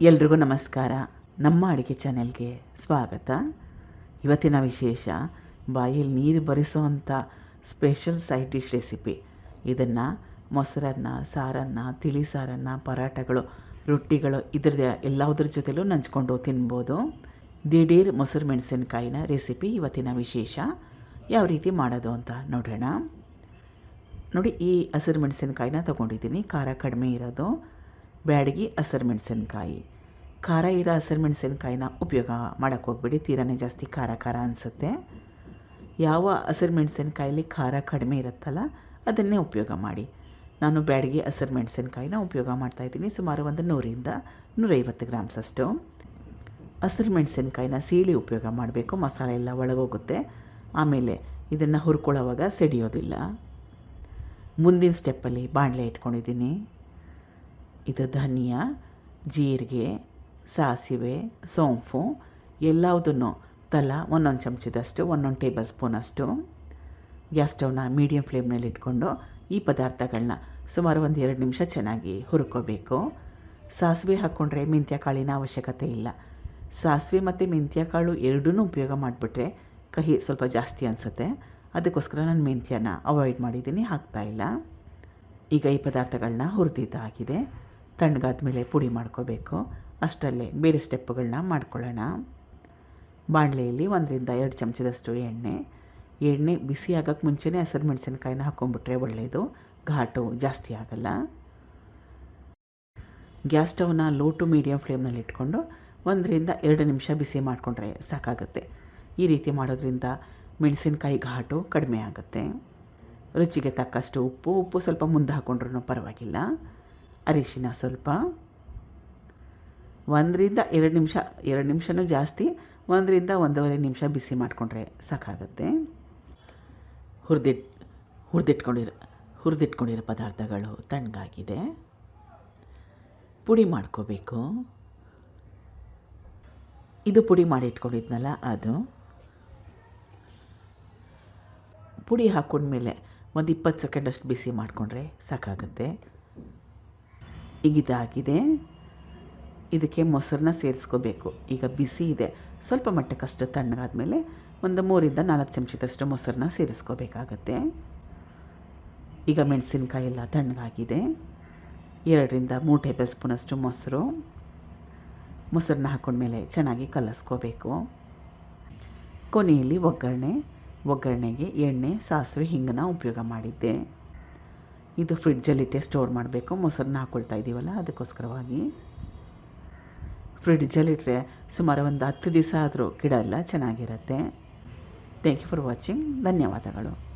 ಎಲ್ರಿಗೂ ನಮಸ್ಕಾರ. ನಮ್ಮ ಅಡುಗೆ ಚಾನೆಲ್ಗೆ ಸ್ವಾಗತ. ಇವತ್ತಿನ ವಿಶೇಷ, ಬಾಯಲ್ಲಿ ನೀರು ಬರಿಸೋವಂಥ ಸ್ಪೆಷಲ್ ಸೈಡ್ ಡಿಶ್ ರೆಸಿಪಿ. ಇದನ್ನು ಮೊಸರನ್ನ, ಸಾರನ್ನ, ತಿಳಿ ಸಾರನ್ನು ಪರಾಟಗಳು ರೊಟ್ಟಿಗಳು ಇದ್ರದ ಎಲ್ಲದ್ರ ಜೊತೆಲೂ ನಂಚ್ಕೊಂಡು ತಿನ್ಬೋದು. ದಿಢೀರ್ ಮೊಸರು ಮೆಣಸಿನಕಾಯಿನ ರೆಸಿಪಿ ಇವತ್ತಿನ ವಿಶೇಷ. ಯಾವ ರೀತಿ ಮಾಡೋದು ಅಂತ ನೋಡೋಣ. ನೋಡಿ, ಈ ಹಸಿರು ಮೆಣಸಿನಕಾಯಿನ ತೊಗೊಂಡಿದ್ದೀನಿ. ಖಾರ ಕಡಿಮೆ ಇರೋದು. ಬ್ಯಾಡಗಿ ಹಸಿರು ಮೆಣಸಿನ್ಕಾಯಿ. ಖಾರ ಇರೋ ಹಸಿರು ಮೆಣಸಿನ್ಕಾಯಿನ ಉಪಯೋಗ ಮಾಡೋಕ್ಕೆ ಹೋಗ್ಬೇಡಿ. ತೀರಾನೇ ಜಾಸ್ತಿ ಖಾರ ಖಾರ ಅನಿಸುತ್ತೆ. ಯಾವ ಹಸಿರು ಮೆಣಸಿನ್ಕಾಯಲ್ಲಿ ಖಾರ ಕಡಿಮೆ ಇರುತ್ತಲ್ಲ, ಅದನ್ನೇ ಉಪಯೋಗ ಮಾಡಿ. ನಾನು ಬ್ಯಾಡಗಿ ಹಸಿರು ಮೆಣಸಿನ್ಕಾಯಿನ ಉಪಯೋಗ ಮಾಡ್ತಾಯಿದ್ದೀನಿ ಸುಮಾರು ಒಂದು ನೂರಿಂದ ನೂರೈವತ್ತು ಗ್ರಾಮ್ಸ್ ಅಷ್ಟು ಹಸಿರು ಮೆಣಸಿನ್ಕಾಯಿನ ಸೀಳಿ ಉಪಯೋಗ ಮಾಡಬೇಕು. ಮಸಾಲೆ ಎಲ್ಲ ಒಳಗೋಗುತ್ತೆ. ಆಮೇಲೆ ಇದನ್ನು ಹುರ್ಕೊಳ್ಳೋವಾಗ ಸಿಡಿಯೋದಿಲ್ಲ. ಮುಂದಿನ ಸ್ಟೆಪ್ಪಲ್ಲಿ ಬಾಣಲೆ ಇಟ್ಕೊಂಡಿದ್ದೀನಿ. ಇದು ಧನಿಯಾ, ಜೀರಿಗೆ, ಸಾಸಿವೆ, ಸೋಂಪು, ಎಲ್ಲವುದನ್ನು ತಲಾ ಒಂದೊಂದು ಚಮಚದಷ್ಟು, ಒಂದೊಂದು ಟೇಬಲ್ ಸ್ಪೂನಷ್ಟು. ಗ್ಯಾಸ್ ಸ್ಟವ್ನ ಮೀಡಿಯಂ ಫ್ಲೇಮ್ನಲ್ಲಿ ಇಟ್ಕೊಂಡು ಈ ಪದಾರ್ಥಗಳನ್ನ ಸುಮಾರು ಒಂದು ಎರಡು ನಿಮಿಷ ಚೆನ್ನಾಗಿ ಹುರ್ಕೋಬೇಕು. ಸಾಸಿವೆ ಹಾಕ್ಕೊಂಡ್ರೆ ಮೆಂತ್ಯ ಕಾಳಿನ ಅವಶ್ಯಕತೆ ಇಲ್ಲ. ಸಾಸಿವೆ ಮತ್ತು ಮೆಂತ್ಯ ಕಾಳು ಎರಡೂ ಉಪಯೋಗ ಮಾಡಿಬಿಟ್ರೆ ಕಹಿ ಸ್ವಲ್ಪ ಜಾಸ್ತಿ ಅನಿಸುತ್ತೆ. ಅದಕ್ಕೋಸ್ಕರ ನಾನು ಮೆಂತ್ಯನ ಅವಾಯ್ಡ್ ಮಾಡಿದ್ದೀನಿ ಹಾಕ್ತಾಯಿಲ್ಲ ಈಗ ಈ ಪದಾರ್ಥಗಳನ್ನ ಹುರಿದಿದ್ದಾಗಿದೆ. ತಣ್ಣಗಾದ ಮೇಲೆ ಪುಡಿ ಮಾಡ್ಕೋಬೇಕು. ಅಷ್ಟರಲ್ಲೇ ಬೇರೆ ಸ್ಟೆಪ್ಪುಗಳನ್ನ ಮಾಡ್ಕೊಳ್ಳೋಣ. ಬಾಣಲೆಯಲ್ಲಿ ಒಂದರಿಂದ ಎರಡು ಚಮಚದಷ್ಟು ಎಣ್ಣೆ. ಎಣ್ಣೆ ಬಿಸಿ ಆಗೋಕ್ಕೆ ಮುಂಚೆನೇ ಹಸಿರು ಮೆಣಸಿನ್ಕಾಯಿನ ಹಾಕ್ಕೊಂಡ್ಬಿಟ್ರೆ ಒಳ್ಳೆಯದು. ಘಾಟು ಜಾಸ್ತಿ ಆಗಲ್ಲ. ಗ್ಯಾಸ್ ಸ್ಟವ್ನ ಲೋ ಟು ಮೀಡಿಯಮ್ ಫ್ಲೇಮ್ನಲ್ಲಿ ಇಟ್ಕೊಂಡು ಒಂದರಿಂದ ಎರಡು ನಿಮಿಷ ಬಿಸಿ ಮಾಡಿಕೊಂಡ್ರೆ ಸಾಕಾಗುತ್ತೆ. ಈ ರೀತಿ ಮಾಡೋದ್ರಿಂದ ಮೆಣಸಿನ್ಕಾಯಿ ಘಾಟು ಕಡಿಮೆ ಆಗುತ್ತೆ. ರುಚಿಗೆ ತಕ್ಕಷ್ಟು ಉಪ್ಪು ಉಪ್ಪು ಸ್ವಲ್ಪ ಮುಂದೆ ಹಾಕ್ಕೊಂಡ್ರೂ ಪರವಾಗಿಲ್ಲ. ಅರಿಶಿನ ಸ್ವಲ್ಪ. ಒಂದರಿಂದ ಎರಡು ನಿಮಿಷ, ಎರಡು ನಿಮಿಷನೂ ಜಾಸ್ತಿ, ಒಂದರಿಂದ ಒಂದೂವರೆ ನಿಮಿಷ ಬಿಸಿ ಮಾಡಿಕೊಂಡ್ರೆ ಸಾಕಾಗುತ್ತೆ. ಹುರಿದಿಟ್, ಹುರಿದಿಟ್ಕೊಂಡಿರೋ ಹುರಿದಿಟ್ಕೊಂಡಿರೋ ಪದಾರ್ಥಗಳು ತಣ್ಣಗಾಗಿದೆ. ಪುಡಿ ಮಾಡ್ಕೋಬೇಕು. ಇದು ಪುಡಿ ಮಾಡಿ ಇಟ್ಕೊಂಡಿದ್ನಲ್ಲ ಅದು. ಪುಡಿ ಹಾಕ್ಕೊಂಡ್ಮೇಲೆ ಒಂದು ಇಪ್ಪತ್ತು ಸೆಕೆಂಡಷ್ಟು ಬಿಸಿ ಮಾಡಿಕೊಂಡ್ರೆ ಸಾಕಾಗುತ್ತೆ. ಇದಾಗಿದೆ ಇದಕ್ಕೆ ಮೊಸರನ್ನ ಸೇರಿಸ್ಕೋಬೇಕು. ಈಗ ಬಿಸಿ ಇದೆ. ಸ್ವಲ್ಪ ಮಟ್ಟಕ್ಕಷ್ಟು ತಣ್ಣಗಾದ್ಮೇಲೆ ಒಂದು ಮೂರಿಂದ ನಾಲ್ಕು ಚಮಚದಷ್ಟು ಮೊಸರನ್ನ ಸೇರಿಸ್ಕೋಬೇಕಾಗತ್ತೆ. ಈಗ ಮೆಣಸಿನ್ಕಾಯಿ ಎಲ್ಲ ತಣ್ಣಗಾಗಿದೆ. ಎರಡರಿಂದ ಮೂರು ಟೇಬಲ್ ಸ್ಪೂನಷ್ಟು ಮೊಸರು. ಮೊಸರನ್ನ ಹಾಕ್ಕೊಂಡ್ಮೇಲೆ ಚೆನ್ನಾಗಿ ಕಲಸ್ಕೋಬೇಕು. ಕೊನೆಯಲ್ಲಿ ಒಗ್ಗರಣೆ. ಒಗ್ಗರಣೆಗೆ ಎಣ್ಣೆ, ಸಾಸಿವೆ, ಹಿಂಗನ್ನ ಉಪಯೋಗ ಮಾಡಿದ್ದೆ. ಇದು ಫ್ರಿಡ್ಜಲ್ಲಿಟ್ಟೆ ಸ್ಟೋರ್ ಮಾಡಬೇಕು. ಮೊಸರನ್ನ ಹಾಕ್ಕೊಳ್ತಾ ಇದ್ದೀವಲ್ಲ ಅದಕ್ಕೋಸ್ಕರವಾಗಿ. ಫ್ರಿಡ್ಜಲ್ಲಿಟ್ಟರೆ ಸುಮಾರು ಒಂದು ಹತ್ತು ದಿವಸ ಆದರೂ ಗಿಡ ಎಲ್ಲ ಚೆನ್ನಾಗಿರುತ್ತೆ. ಥ್ಯಾಂಕ್ ಯು ಫಾರ್ ವಾಚಿಂಗ್ ಧನ್ಯವಾದಗಳು.